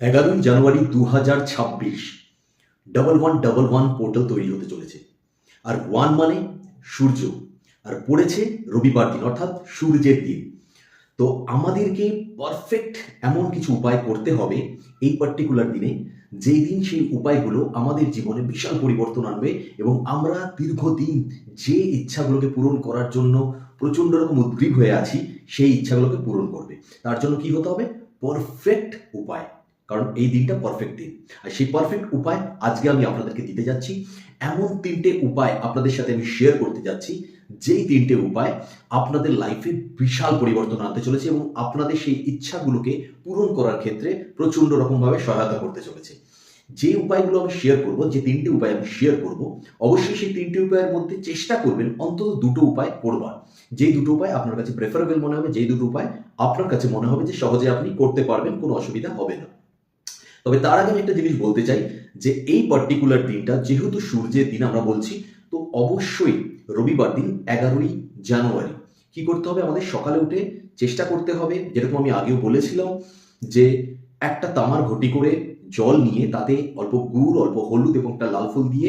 এগারোই জানুয়ারি দু হাজার ছাব্বিশ। Double one double one portal তৈরি হতে চলেছে। আর ওয়ান মানে সূর্য। আর পড়েছে রবিবার দিন, অর্থাৎ সূর্যের দিন। তো আমাদেরকে পারফেক্ট এমন কিছু উপায় করতে হবে এই পার্টিকুলার দিনে। যেই দিন সেই উপায়গুলো আমাদের জীবনে বিশাল পরিবর্তন আনবে এবং আমরা দীর্ঘদিন যে ইচ্ছাগুলোকে পূরণ করার জন্য প্রচণ্ড রকম উদ্গ্রীব হয়ে আছি, সেই ইচ্ছাগুলোকে পূরণ করবে। তার জন্য কি হতে হবে? পারফেক্ট উপায়। কারণ এই দিনটা পারফেক্ট দিন। আর সেই পারফেক্ট উপায় আজকে আমি আপনাদেরকে দিতে যাচ্ছি। এমন তিনটে উপায় আপনাদের সাথে আমি শেয়ার করতে যাচ্ছি। যেই তিনটে উপায় আপনাদের লাইফে বিশাল পরিবর্তন আনতে চলেছে এবং আপনাদের সেই ইচ্ছাগুলোকে পূরণ করার ক্ষেত্রে প্রচণ্ড রকমভাবে সহায়তা করতে চলেছে। যে উপায়গুলো আমি শেয়ার করব, যে তিনটে উপায় আমি শেয়ার করব, অবশ্যই সেই তিনটে উপায়ের মধ্যে চেষ্টা করবেন অন্তত দুটো উপায় করবার। যেই দুটো উপায় আপনার কাছে প্রেফারেবল মনে হবে, যেই দুটো উপায় আপনার কাছে মনে হবে যে সহজে আপনি করতে পারবেন, কোনো অসুবিধা হবে না। তবে তার আগে আমি একটা জিনিস বলতে চাই যে এই পার্টিকুলার দিনটা, যেহেতু সূর্যের দিন আমরা বলছি, তো অবশ্যই রবিবার দিন এগারোই জানুয়ারি। কি করতে হবে? আমাদের সকালে উঠে চেষ্টা করতে হবে, যেরকম আমি আগেও বলেছিলাম, যে একটা তামার ঘটি করে জল নিয়ে তাতে অল্প গুড়, অল্প হলুদ এবং একটা লাল ফুল দিয়ে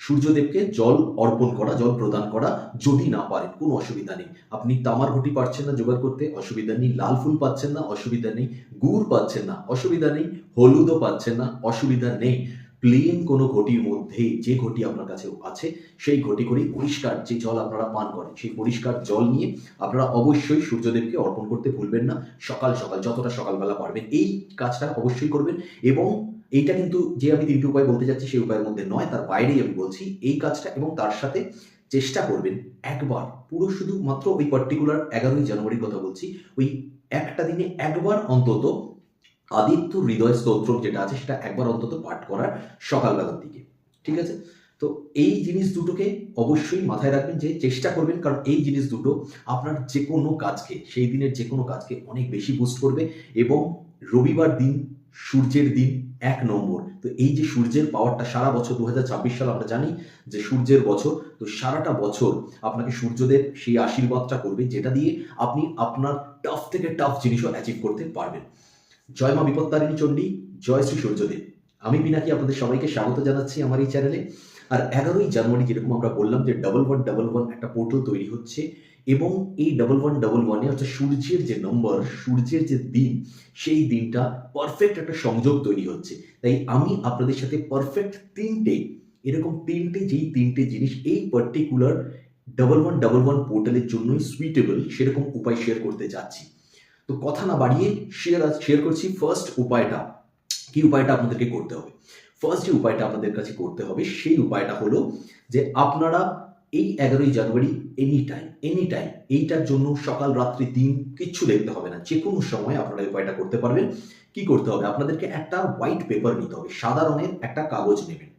সূর্যদেবকে জল অর্পণ করা, জল প্রদান করা যদি না পারেন, কোনো অসুবিধা নেই। আপনি তামার ঘটি পাচ্ছেন না জোগাড় করতে, অসুবিধা নেই। লাল ফুল পাচ্ছেন না, অসুবিধা নেই। গুড় পাচ্ছেন না, অসুবিধা নেই। হলুদও পাচ্ছেন না, অসুবিধা নেই। প্লেন কোনো ঘটির মধ্যে যে ঘটি আপনার কাছে আছে, সেই ঘটি করে পরিষ্কার যে জল আপনারা পান করেন, সেই পরিষ্কার জল নিয়ে আপনারা অবশ্যই সূর্যদেবকে অর্পণ করতে ভুলবেন না। সকাল সকাল, যতটা সকালবেলা পারবেন, এই কাজটা অবশ্যই করবেন এবং এইটা কিন্তু যে আমি তিনটি উপায় বলতে যাচ্ছি সেই উপায়ের মধ্যে নয়, তার বাইরেই আমি বলছি এই কাজটা এবং তার সাথে চেষ্টা করবেন একবার, পুরো শুধুমাত্র ওই পার্টিকুলার এগারোই জানুয়ারির কথা বলছি, ওই একটা দিনে একবার অন্তত আদিত্য হৃদয় স্তোত্র যেটা আছে সেটা একবার অন্তত পাঠ করার সকালবেলার দিকে, ঠিক আছে? তো এই জিনিস দুটোকে অবশ্যই মাথায় রাখবেন যে চেষ্টা করবেন, কারণ এই জিনিস দুটো আপনার যে কোনো কাজকে, সেই দিনের যে কোনো কাজকে অনেক বেশি বুস্ট করবে এবং রবিবার দিন সূর্যের দিন এক নম্বর, তো এই যে সূর্যের পাওয়ারটা সারা বছর দু সাল আমরা জানি যে সূর্যের বছর, তো সারাটা বছর আপনাকে সূর্যদেব সেই আশীর্বাদটা করবে, যেটা দিয়ে আপনি আপনার টাফ থেকে টাফ জিনিসও অ্যাচিভ করতে পারবেন। জয় মা বিপত্তারিণী চণ্ডী, জয় শ্রী সূর্যদেব। আমি পিনাকি আপনাদের সবাইকে স্বাগত জানাচ্ছি আমার এই চ্যানেলে আর এগারোই জানুয়ারি যেরকম আমরা বললাম যে ডাবল ওয়ান ডাবল ওয়ান একটা পোর্টাল তৈরি হচ্ছে এবং এই ডাবল ওয়ান ডাবল ওয়ানে অর্থাৎ সূর্যের যে নম্বর সূর্যের যে দিন, সেই দিনটা পারফেক্ট একটা সংযোগ তৈরি হচ্ছে। তাই আমি আপনাদের সাথে পারফেক্ট তিনটে, এরকম তিনটে যেই তিনটে জিনিস এই particular double one double one পোর্টালের জন্যই সুইটেবল সেরকম উপায় শেয়ার করতে যাচ্ছি। তো কথা না বাড়িয়ে শেয়ার শেয়ার করছি ফার্স্ট উপায়টা। কি উপায়টা আপনাদেরকে করতে হবে? ফার্স্ট যে উপায়টা আপনাদের কাছে করতে হবে, সেই উপায়টা হলো যে আপনারা এই এগারোই জানুয়ারি এনি টাইম এনি টাইম এইটার জন্য সকাল, রাত্রি, দিন কিচ্ছু দেখতে হবে না। যে কোনো সময় আপনারা উপায়টা করতে পারবেন। কি করতে হবে? আপনাদেরকে একটা হোয়াইট পেপার নিতে হবে। সাদা রঙের একটা কাগজ নেবেন।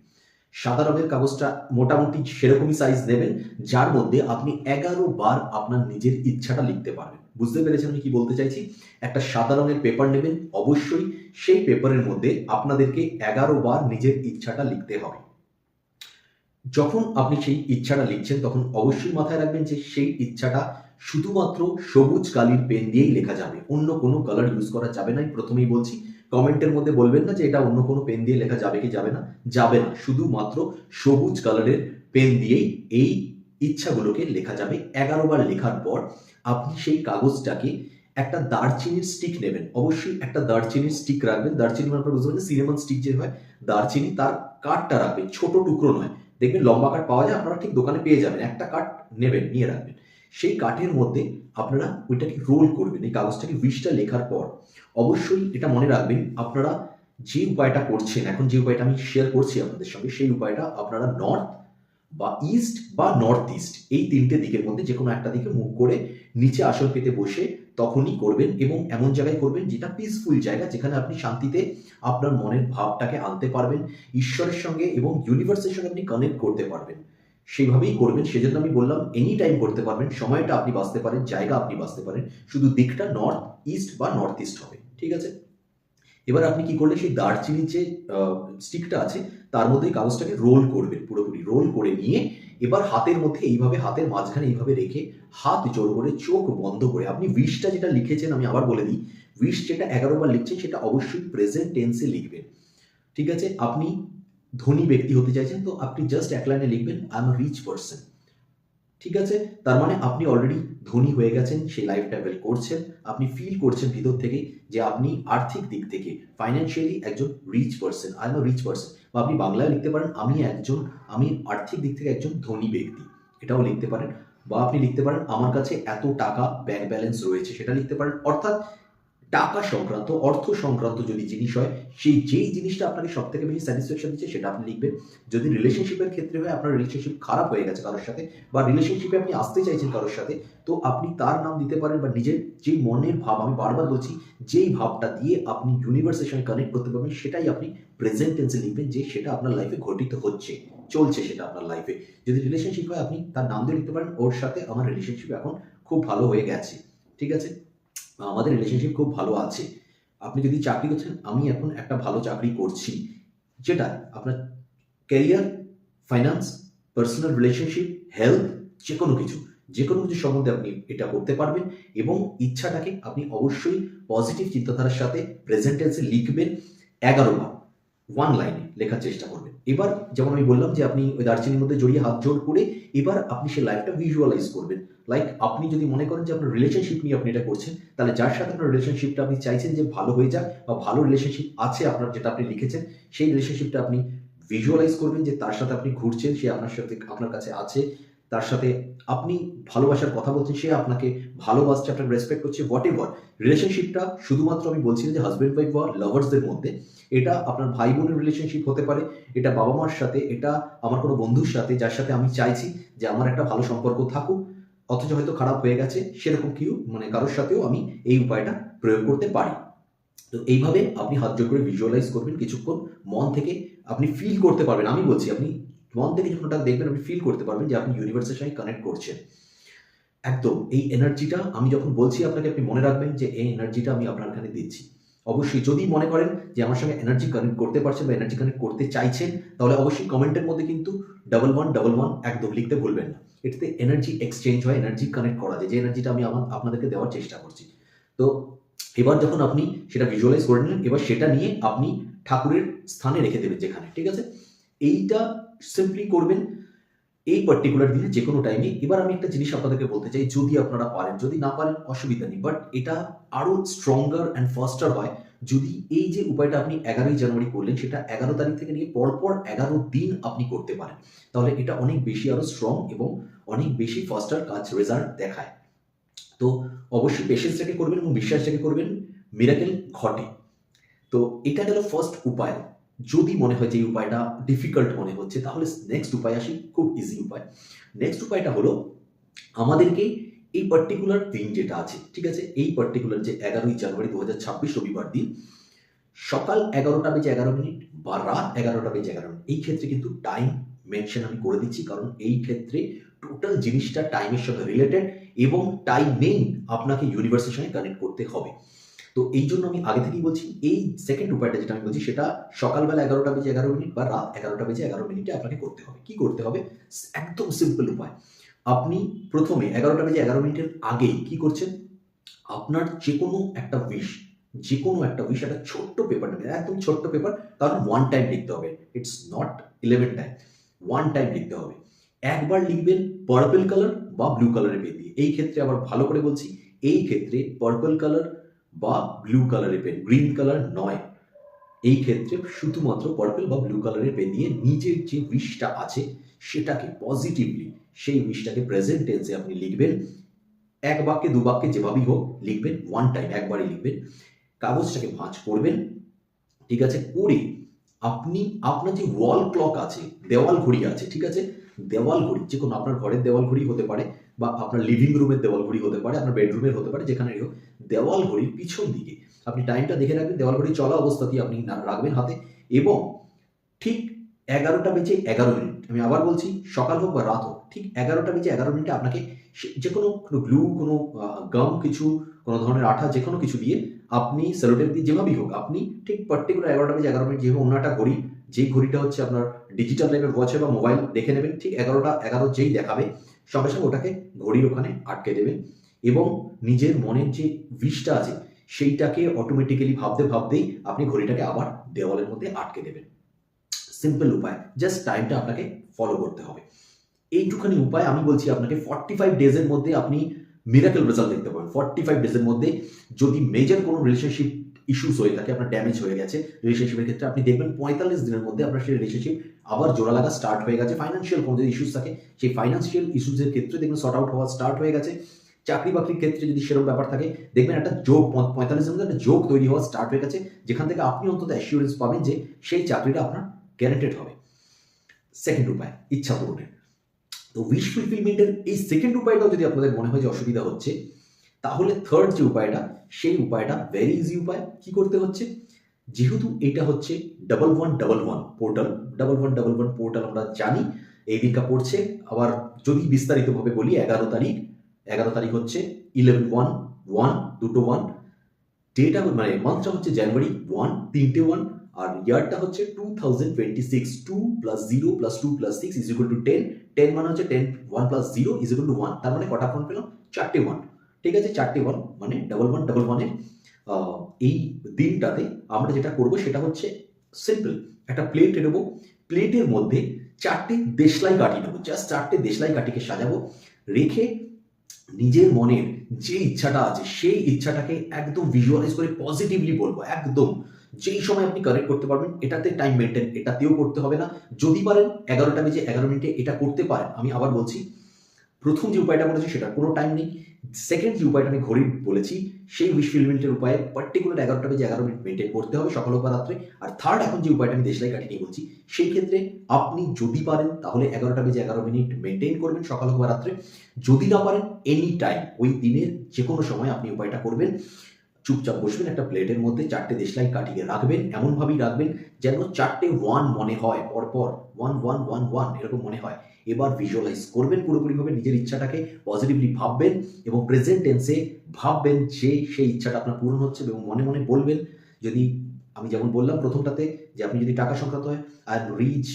সাদা রঙের কাগজটা মোটামুটি সেরকমই সাইজ নেবেন যার মধ্যে আপনি এগারো বার আপনার নিজের ইচ্ছাটা লিখতে পারবেন। বুঝতে পেরেছেন আমি কি বলতে চাইছি? একটা সাদা রঙের পেপার নেবেন, অবশ্যই সেই পেপারের মধ্যে আপনাদেরকে এগারো বার নিজের ইচ্ছাটা লিখতে হবে। যখন আপনি সেই ইচ্ছাটা লিখছেন, তখন অবশ্যই মাথায় রাখবেন যে সেই ইচ্ছাটা শুধুমাত্র সবুজ কালির পেন দিয়েই লেখা যাবে। অন্য কোনো কালার ইউজ করা যাবে না। প্রথমেই বলছি কমেন্টের মধ্যে বলবেন না যে এটা অন্য কোনো পেন দিয়ে লেখা যাবে কি যাবে না। যাবে না। শুধুমাত্র সবুজ কালারের পেন দিয়েই এই ইচ্ছাগুলোকে লেখা যাবে। এগারো বার লেখার পর আপনি সেই কাগজটাকে একটা দারচিনির স্টিক নেবেন। অবশ্যই একটা দারচিনির স্টিক রাখবেন। দারচিনি মানে সিনেমান স্টিক যে হয়, দারচিনি তার কাঠটা রাখবেন। ছোট টুকরো নয়। দেখবেন লম্বা কাঠ পাওয়া যায়, আপনারা ঠিক দোকানে পেয়ে যাবেন। একটা কাঠ নেবেন, নিয়ে রাখবেন। সেই কাঠের মধ্যে আপনারা ওইটাকে রোল করবেন। এই কাগজটাকে উইশটা লেখার পর অবশ্যই এটা মনে রাখবেন, আপনারা যে উপায়টা করছেন, এখন যে উপায়টা আমি শেয়ার করছি আপনাদের সঙ্গে, সেই উপায়টা আপনারা নর্থ বা ইস্ট বা নর্থ ইস্ট এই তিনটে দিকের মধ্যে যে কোনো একটা দিকে মুখ করে নিচে আসন পেতে বসে তখনই করবেন এবং এমন জায়গায় করবেন যেটা পিসফুল জায়গা যেখানে আপনি শান্তিতে আপনার মনের ভাবটাকে আনতে পারবেন, ঈশ্বরের সঙ্গে এবং ইউনিভার্সের সঙ্গে আপনি কানেক্ট করতে পারবেন। সেইভাবেই করবেন। সেজন্য আমি বললাম এনি টাইম করতে পারবেন, সময়টা আপনি বাঁচতে পারেন, জায়গা আপনি বাঁচতে পারেন। শুধু দিকটা নর্থ ইস্ট বা নর্থ ইস্ট হবে। ঠিক আছে? এবার আপনি কি করলেন সেই দারচিনির যে স্টিকটা আছে তার মধ্যে কাগজটাকে রোল করবেন, পুরোপুরি রোল করে নিয়ে এবার হাতের মধ্যে এইভাবে, হাতের মাঝখানে এইভাবে রেখে হাত জোর করে চোখ বন্ধ করে আপনি উইশটা যেটা লিখেছেন আমি আবার বলে দিই উইশ যেটা এগারো বার লিখছেন সেটা অবশ্যই প্রেজেন্ট টেন্সে লিখবেন। ঠিক আছে? আপনি ধনী ব্যক্তি হতে চাইছেন, তো আপনি জাস্ট এক লাইনে লিখবেন আই এম রিচ পার্সন ঠিক আছে? তার মানে আপনি অলরেডি ধনী হয়ে গেছেন, সেই লাইফ ট্রাভেল করছেন, আপনি ফিল করছেন ভিতর থেকে যে আপনি আর্থিক দিক থেকে ফাইন্যান্সিয়ালি একজন rich person I am rich person বা আপনি বাংলায় লিখতে পারেন, আমি একজন, আমি আর্থিক দিক থেকে একজন ধনী ব্যক্তি, এটাও লিখতে পারেন। বা আপনি লিখতে পারেন, আমার কাছে এত টাকা ব্যাংক ব্যালেন্স রয়েছে, সেটা লিখতে পারেন। অর্থাৎ টাকা সংক্রান্ত, অর্থ সংক্রান্ত যদি জিনিস হয়, সেই যেই জিনিসটা আপনাকে সব থেকে বেশি স্যাটিসফ্যাকশন দিচ্ছে, সেটা আপনি লিখবেন। যদি রিলেশনশিপের ক্ষেত্রে হয়, আপনার রিলেশনশিপ খারাপ হয়ে গেছে কারোর সাথে বা রিলেশনশিপে আপনি আসতে চাইছেন কারোর সাথে, তো আপনি তার নাম দিতে পারেন বা নিজের যেই মনের ভাব, আমি বারবার বলছি, যেই ভাবটা দিয়ে আপনি ইউনিভার্সের সঙ্গে কানেক্ট করতে পারবেন, সেটাই আপনি প্রেজেন্ট টেন্সে লিখবেন যে সেটা আপনার লাইফে ঘটিত হচ্ছে, চলছে সেটা আপনার লাইফে যদি রিলেশনশিপ হয়, আপনি তার নাম দিয়ে লিখতে পারেন, ওর সাথে আমার রিলেশনশিপ এখন খুব ভালো হয়ে গেছে। ঠিক আছে? আমাদের রিলেশনশিপ খুব ভালো আছে। আপনি যদি চাকরি করছেন, আমি এখন একটা ভালো চাকরি করছি, যেটা আপনার career finance personal relationship health যে কোনো কিছু যে কোনো কিছু সম্বন্ধে আপনি এটা করতে পারবেন এবং ইচ্ছাটাকে আপনি অবশ্যই পজিটিভ চিন্তাধারার সাথে প্রেজেন্টেন্সে লিখবেন এগারো বার ওয়ান লাইনে লেখার চেষ্টা করবেন। এবার যেমন আমি বললাম যে আপনি ওই দার্জিলিংয়ের মধ্যে জড়িয়ে হাত জোর করে এবার আপনি সেই লাইফটা ভিজুয়ালাইজ করবেন। লাইক আপনি যদি মনে করেন যে আপনার রিলেশনশিপ নিয়ে আপনি এটা করছেন, তাহলে যার সাথে আপনার রিলেশনশিপটা আপনি চাইছেন যে ভালো হয়ে যাক বা ভালো রিলেশনশিপ আছে আপনার যেটা আপনি লিখেছেন, সেই রিলেশনশিপটা আপনি ভিজুয়ালাইজ করবেন যে তার সাথে আপনি ঘুরছেন, সে আপনার সাথে, আপনার কাছে আছে তার সাথে আপনি ভালোবাসার কথা বলছেন, সে আপনাকে ভালোবাসছে, আপনাকে রেসপেক্ট করছে হোয়াট এভার রিলেশনশিপটা শুধুমাত্র আমি বলছি যে হাজব্যান্ড ওয়াইফ বা লাভার্সদের মধ্যে, এটা আপনার ভাই বোনের রিলেশনশিপ হতে পারে, এটা বাবা মার সাথে, এটা আমার কোনো বন্ধুর সাথে, যার সাথে আমি চাইছি যে আমার একটা ভালো সম্পর্ক থাকুক, অথচ হয়তো খারাপ হয়ে গেছে, সেরকম কেউ মানে কারোর সাথেও আমি এই উপায়টা প্রয়োগ করতে পারি। তো এইভাবে আপনি হাত জোর করে ভিজুয়ালাইজ করবেন কিছুক্ষণ, মন থেকে আপনি ফিল করতে পারবেন। আমি বলছি, আপনি মন থেকে যখন ওটা দেখবেন, আপনি ফিল করতে পারবেন যে আপনি ইউনিভার্সের সঙ্গে কানেক্ট করছেন। একদম, এই এনার্জিটা আমি যখন বলছি আপনাকে, আপনি মনে রাখবেন যে এই এনার্জিটা আমি আপনার এখানে দিচ্ছি। অবশ্যই যদি মনে করেন যে আমার সঙ্গে এনার্জি কানেক্ট করতে পারছেন বা এনার্জি কানেক্ট করতে চাইছেন, তাহলে অবশ্যই কমেন্টের মধ্যে কিন্তু ডাবল ওয়ান ডাবল ওয়ান একদম লিখতে ভুলবেন না। এটাতে এনার্জি এক্সচেঞ্জ হয় এনার্জি কানেক্ট করা যায়। যে এনার্জিটা আমি আমার, আপনাদেরকে দেওয়ার চেষ্টা করছি। তো, এবার যখন আপনি সেটা ভিজুয়ালাইজ করে নিলেন, এবার সেটা নিয়ে আপনি ঠাকুরের স্থানে রেখে দেবেন যেখানে, ঠিক আছে? এইটা সিম্পলি করবেন এই পার্টিকুলার দিনে যে কোনো টাইমে এবার আমি একটা জিনিস আপনাদেরকে বলতে চাই, যদি আপনারা পারেন। যদি না পারেন, অসুবিধা নেই। বাট এটা আরও স্ট্রঙ্গার অ্যান্ড ফাস্টার হয় যদি এই যে উপায়টা আপনি এগারোই জানুয়ারি করলেন, সেটা এগারো তারিখ থেকে নিয়ে পরপর এগারো দিন আপনি করতে পারেন। তাহলে এটা অনেক বেশি আরও স্ট্রং এবং অনেক বেশি ফাস্টার কাজ রেজাল্ট দেখায়। তো অবশ্যই পেশেন্স রেখে করবেন এবং বিশ্বাস রেখে করবেন। মিরাকেল ঘটে। তো এটা গেল ফার্স্ট উপায়। যদি মনে হয় যে উপায়টা ডিফিকাল্ট মনে হচ্ছে, তাহলে নেক্সট উপায় আসি, খুব ইজি উপায়। নেক্সট উপায়টা হলো আমাদেরকে এই পার্টিকুলার দিন যেটা আছে, ঠিক আছে? এই পার্টিকুলার যে এগারোই জানুয়ারি দু হাজার ছাব্বিশ রবিবার দিন, সকাল এগারোটা বেজে এগারো মিনিট বা রাত এগারোটা বেজে এগারো মিনিট, এই ক্ষেত্রে কিন্তু টাইম মেনশন আমি করে দিচ্ছি, কারণ এই ক্ষেত্রে টোটাল জিনিসটা টাইমের সাথে রিলেটেড এবং টাইমেই আপনাকে ইউনিভার্সের সঙ্গে কানেক্ট করতে হবে। তো এই জন্য আমি আগে থেকেই বলছি, এই সেকেন্ড উপায়টা যেটা আমি বলছি, সেটা সকালবেলা এগারোটা বেজে এগারো মিনিট বা রাত এগারোটা বেজে এগারো মিনিটে আপনাকে করতে হবে। কি করতে হবে? একদম সিম্পল উপায়। আপনি প্রথমে এগারোটা বেজে এগারো মিনিটের আগে কি করছেন? আপনার যে কোনো একটা উইশ যে কোনো একটা উইশ একটা ছোট্ট পেপার নেবেন। একদম ছোট্ট পেপার কারণ ওয়ান টাইম লিখতে হবে। It's not eleven time one time লিখতে হবে। একবার লিখবেন পার্পল কালার বা ব্লু কালারের পেন দিয়ে। এই ক্ষেত্রে আবার ভালো করে বলছি, এই ক্ষেত্রে পার্পল কালার বা ব্লু কালারের পেন গ্রিন কালার নয়। এই ক্ষেত্রে শুধুমাত্র পার্পল বা ব্লু কালারের পেন দিয়ে নিজের যে উইশটা আছে, সেটাকে পজিটিভলি সেই উইশটাকে প্রেজেন্ট টেন্সে আপনি লিখবেন। এক বাক্যে, দু বাক্যে যেভাবেই হোক লিখবেন ওয়ান টাইম একবারই লিখবেন। কাগজটাকে ভাঁজ করবেন, ঠিক আছে? করে আপনি, আপনার যে ওয়াল ক্লক আছে, দেওয়াল ঘড়ি আছে, ঠিক আছে? দেওয়াল ঘড়ি, যে কোনো আপনার ঘরের দেওয়াল ঘড়ি হতে পারে বা আপনার লিভিং রুমের দেওয়াল ঘড়ি হতে পারে, আপনার বেডরুমের হতে পারে যেখানে হোক, দেওয়াল ঘড়ির পিছন দিকে। আপনি টাইমটা দেখে রাখবেন, দেওয়াল ঘড়ি চলা অবস্থাতেই আপনি রাখবেন হাতে এবং ঠিক এগারোটা বেজে এগারো মিনিট, আমি আবার বলছি সকাল হোক বা রাত হোক, ঠিক এগারোটা বেজে এগারো মিনিটে আপনাকে যে কোনো কোনো গ্লু কোনো গাম কিছু, কোনো ধরনের আঠা, যে কোনো কিছু দিয়ে আপনি সেলোটেপ দিয়ে যেভাবেই হোক, আপনি ঠিক পার্টিকুলার এগারোটা বেজে এগারো মিনিট যেভাবে অন্য একটা ঘড়ি যেই ঘড়িটা হচ্ছে আপনার ডিজিটাল টাইপের ওয়াচ বা মোবাইল দেখে নেবেন, ঠিক এগারোটা, এগারো যেই দেখাবে, সঙ্গে সঙ্গে ওটাকে ঘড়ির ওখানে আটকে দেবেন এবং নিজের মনের যে উইশটা আছে, সেইটাকে অটোমেটিক্যালি ভাবতে ভাবতেই আপনি ঘড়িটাকে আবার দেওয়ালের মধ্যে আটকে দেবেন। সিম্পল উপায় জাস্ট টাইমটা আপনাকে ফলো করতে হবে। এইটুখানি উপায় আমি বলছি আপনাকে ফর্টি ফাইভ ডেজের মধ্যে আপনি মিরাকেল রেজাল্ট দেখতে পাবেন। ফর্টি ফাইভ ডেজের মধ্যে যদি মেজর কোনো রিলেশনশিপ ইস্যুস হয়ে থাকে, আপনার ড্যামেজ হয়ে গেছে রিলেশনশিপের ক্ষেত্রে। আপনি দেখবেন পঁয়তাল্লিশ দিনের মধ্যে আপনার সেই রিলেশনশিপ আবার জোড়া লাগা স্টার্ট হয়ে গেছে। ফাইন্যান্সিয়াল কোনো যদি ইস্যুস থাকে, সেই ফাইন্যান্সিয়াল ইস্যুসের ক্ষেত্রে দেখবেন শর্ট আউট হওয়া স্টার্ট হয়ে গেছে। চাকরি বাকরির ক্ষেত্রে যদি সেরকম ব্যাপার থাকে, দেখবেন একটা যোগ পঁয়তাল্লিশের মধ্যে একটা যোগ তৈরি হওয়া স্টার্ট হয়ে গেছে, যেখান থেকে আপনি অন্তত অ্যাসিওরেন্স পাবেন যে সেই চাকরিটা আপনার গ্যারান্টেড হবে। সেকেন্ড উপায়, ইচ্ছা পূরণের। তো উইশ ফুলফিলমেন্টের এই সেকেন্ড উপায়টাও যদি আপনাদের মনে হয় যে অসুবিধা হচ্ছে তাহলে থার্ড যে উপায়টা, সেই উপায়টা ভেরি ইজি উপায় কি করতে হচ্ছে? যেহেতু এটা হচ্ছে double one double one portal double one double one portal আমরা জানি, এই দিনটা পড়ছে। আবার যদি বিস্তারিতভাবে বলি, এগারো তারিখ এগারো তারিখ হচ্ছে ইলেভেন ওয়ান ওয়ান দুটো ওয়ান ডেটা মানে মান্থটা হচ্ছে জানুয়ারি ওয়ান তিনটে ওয়ান আর ইয়ারটা হচ্ছে two thousand twenty six two plus zero plus two plus six is equal to ten ten মানে হচ্ছে ten one plus zero is equal to one তার মানে কটা ফোন পেলাম? চারটে ওয়ান ঠিক আছে, চারটে ওয়ান মানে ডাবল ওয়ান ডাবল ওয়ানের এই দিনটাতে আমরা যেটা করব সেটা হচ্ছে সিম্পল একটা প্লেট নেব। প্লেটের মধ্যে চারটে দেশলাই কাঠি নেব। জাস্ট চারটে দেশলাই কাঠিকে সাজাবো। রেখে নিজের মনের যে ইচ্ছাটা আছে, সেই ইচ্ছাটাকে একদম ভিজুয়ালাইজ করে পজিটিভলি বলব, একদম। যেই সময় আপনি কারেক্ট করতে পারবেন, এটাতে টাইম মেনটেন এটাতেও করতে হবে না। যদি পারেন, এগারোটা বেজে এগারো মিনিটে এটা করতে পারেন। আমি আবার বলছি প্রথম যে উপায়টা বলেছি সেটা কোনো টাইম নেই। সেকেন্ড যে উপায়টা আমি ঘড়ি বলেছি, সেই উইশ ফিলমেন্টের উপায়ে পার্টিকুলার এগারোটা বেজে এগারো মিনিট মেনটেন করতে হবে সকাল বা রাত্রে আর থার্ড এখন যে উপায়টা আমি দেশলাই কাটিয়ে বলছি, সেই ক্ষেত্রে আপনি যদি পারেন, তাহলে এগারোটা বেজে এগারো মিনিট মেনটেন করবেন সকাল বা রাত্রে যদি না পারেন এনি টাইম ওই দিনের যে কোনো সময় আপনি উপায়টা করবেন। চুপচাপ বসবেন, একটা প্লেটের মধ্যে চারটে দেশলাই কাটিয়ে রাখবেন, এমনভাবেই রাখবেন যেন চারটে ওয়ান মনে হয়, পরপর ওয়ান ওয়ান ওয়ান ওয়ান এরকম মনে হয়। এবার ভিজুয়ালাইজ করবেন, পুরোপুরিভাবে নিজের ইচ্ছাটাকে পজিটিভলি ভাববেন এবং প্রেজেন্ট টেন্সে ভাববেন যে সেই ইচ্ছাটা আপনার পূরণ হচ্ছে এবং মনে মনে বলবেন। যদি আমি যেমন বললাম প্রথমটাতে যে আপনি যদি টাকা সংক্রান্ত হয় I rich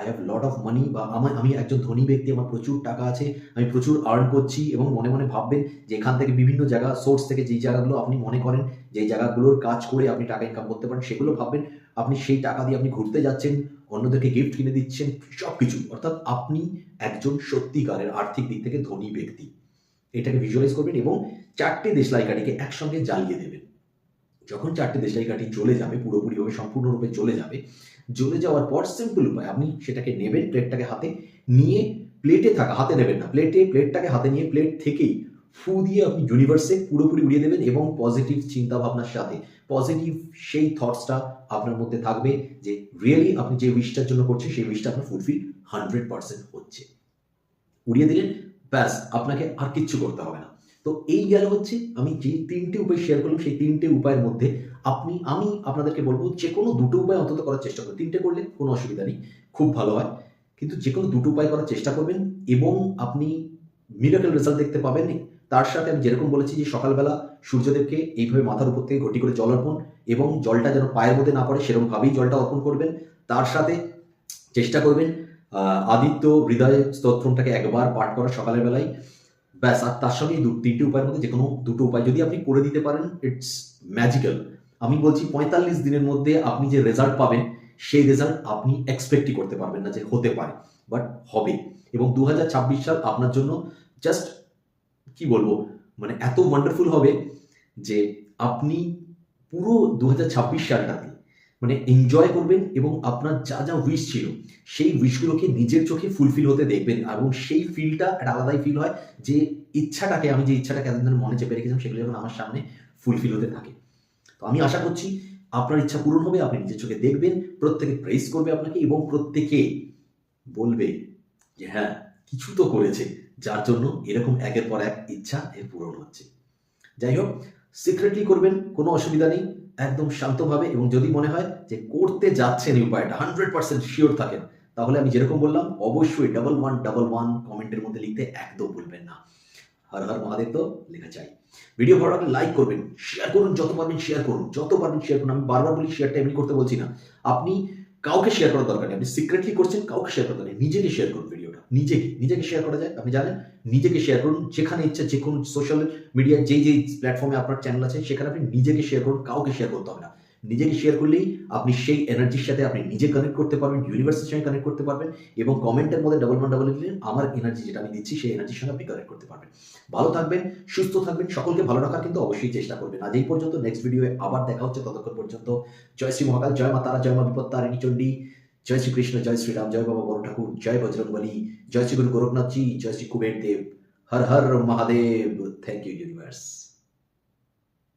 I have lot of money বা আমার, আমি একজন ধনী ব্যক্তি, আমার প্রচুর টাকা আছে, আমি প্রচুর আর্ন করছি এবং মনে মনে ভাববেন যে এখান থেকে বিভিন্ন জায়গা সোর্স থেকে যেই জায়গাগুলো আপনি মনে করেন, যেই জায়গাগুলোর কাজ করে আপনি টাকা ইনকাম করতে পারেন, সেগুলো ভাববেন, আপনি সেই টাকা দিয়ে আপনি ঘুরতে যাচ্ছেন, অন্যদেরকে গিফট কিনে দিচ্ছেন সব কিছু অর্থাৎ আপনি একজন সত্যিকারের আর্থিক দিক থেকে ধনী ব্যক্তি। এটাকে ভিজুয়ালাইজ করবেন এবং চারটে দেশলাই কাঠিকে একসঙ্গে জ্বালিয়ে দেবেন। যখন চারটে দেশলাই কাঠি চলে যাবে, পুরোপুরিভাবে সম্পূর্ণরূপে চলে যাবে জ্বলে যাওয়ার পর সিম্পল উপায়, আপনি সেটাকে নেবেন প্লেটটাকে হাতে নিয়ে প্লেটে থাকা, হাতে নেবেন না। প্লেটে প্লেটটাকে হাতে নিয়ে প্লেট থেকেই ফু দিয়ে আপনি ইউনিভার্সে পুরোপুরি উড়িয়ে দেবেন এবং পজিটিভ চিন্তা ভাবনার সাথে পজিটিভ সেই থটসটা আপনার মধ্যে থাকবে যে রিয়েলি আপনি যে উইশটার জন্য করছেন, সেই উইশটা আপনার ফুলফিল হান্ড্রেড পার্সেন্ট হচ্ছে। উড়িয়ে দিলেন, ব্যাস, আপনাকে আর কিচ্ছু করতে হবে না। তো এই গেল হচ্ছে আমি যে তিনটে উপায় শেয়ার করলাম, সেই তিনটে উপায়ের মধ্যে আপনি, আমি আপনাদেরকে বলব যে কোনো দুটো উপায় অন্তত করার চেষ্টা করুন। তিনটে করলে কোনো অসুবিধা নেই, খুব ভালো হয়। কিন্তু যে কোনো দুটো উপায় করার চেষ্টা করবেন এবং আপনি মিরাকেল রেজাল্ট দেখতে পাবেন তার সাথে আমি যেরকম বলেছি যে সকালবেলা সূর্যদেবকে এইভাবে মাথার উপর থেকে ঘটি করে জল অর্পণ এবং জলটা যেন পায়ের মধ্যে না পড়ে সেরকমভাবেই জলটা অর্পণ করবেন। তার সাথে চেষ্টা করবেন আদিত্য হৃদয় স্তোত্রমটাকে একবার পাঠ করা সকালের বেলায়। ব্যাস, আর তার সঙ্গে এই তিনটি উপায়ের মধ্যে যে কোনো দুটো উপায় যদি আপনি করে দিতে পারেন ইটস ম্যাজিক্যাল আমি বলছি পঁয়তাল্লিশ দিনের মধ্যে আপনি যে রেজাল্ট পাবেন, সেই রেজাল্ট আপনি এক্সপেক্টই করতে পারবেন না যে হতে পারে বাট হবে। এবং দু হাজার ছাব্বিশ সাল আপনার জন্য জাস্ট কি বলব মানে এত ওয়ান্ডারফুল হবে যে আপনি পুরো দু হাজার ছাব্বিশ সালটাতে মানে এনজয় করবেন এবং আপনার যা যা উইশ ছিল, সেই উইশগুলোকে নিজের চোখে ফুলফিল হতে দেখবেন। এবং সেই ফিলটা একটা আলাদাই ফিল হয় যে ইচ্ছাটাকে, আমি যে ইচ্ছাটাকে এতদিন মনে চেপে রেখেছিলাম, সেগুলো যখন আমার সামনে ফুলফিল হতে থাকে। তো আমি আশা করছি আপনার ইচ্ছা পূরণ হবে, আপনি নিজের চোখে দেখবেন, প্রত্যেকে প্রেস করবে আপনাকে এবং প্রত্যেকে বলবে যে হ্যাঁ কিছু তো করেছে, যার জন্য এরকম একের পর এক ইচ্ছা এর পূরণ হচ্ছে। যাই হোক সিক্রেটলি করবেন, কোনো অসুবিধা নেই। একদম শান্তভাবে এবং যদি মনে হয় যে করতে যাচ্ছেন এই উপায়টা হান্ড্রেড পার্সেন্ট শিওর থাকেন তাহলে আমি যেরকম বললাম অবশ্যই ডাবল ওয়ান ডাবল ওয়ান কমেন্টের মধ্যে লিখতে একদম ভুলবেন না। হর হর মহাদেব তো লেখা চাই। ভিডিও ভালো লাগলে লাইক করবেন শেয়ার করুন যত পারবেন শেয়ার করুন যত পারবেন শেয়ার করুন। আমি বারবার বলি শেয়ারটা এমনি করতে বলছি না। আপনি কাউকে শেয়ার করার দরকার নেই। আপনি সিক্রেটলি করছেন কাউকে শেয়ার করার দরকার নেই। নিজেকে শেয়ার করুন নিজেকে নিজেকে শেয়ার করা যায়। আপনি জানেন, নিজেকে শেয়ার করুন। যেখানে ইচ্ছা যে কোনো সোশ্যাল মিডিয়ার যেই যেই প্ল্যাটফর্মে আপনার চ্যানেল আছে, সেখানে আপনি নিজেকে শেয়ার করুন, কাউকে শেয়ার করতে হবে না। নিজেকে শেয়ার করলেই আপনি সেই এনার্জির সাথে আপনি নিজে কানেক্ট করতে পারবেন ইউনিভার্সের সঙ্গে কানেক্ট করতে পারবেন এবং কমেন্টের মধ্যে ডাবল ওয়ান ডাবল দিলেন আমার এনার্জি যেটা আমি দিচ্ছি, সেই এনার্জির সঙ্গে আপনি কানেক্ট করতে পারবেন। ভালো থাকবেন, সুস্থ থাকবেন, সকলকে ভালো রাখার কিন্তু অবশ্যই চেষ্টা করবেন। আজ এই পর্যন্ত নেক্সট ভিডিওয়ে আবার দেখা হচ্ছে ততক্ষণ পর্যন্ত। জয় শ্রী মহাকাল, জয় মা তারা, জয় মা বিপদ তারিণী চণ্ডী। জয় শ্রীকৃষ্ণ জয় শ্রীরাম জয় বাবা বড় ঠাকুর জয় বজরংবলী জয় শ্রী গুরু গোরখনাথজি জয় Shri Kuber Dev Har Har Mahadev thank you universe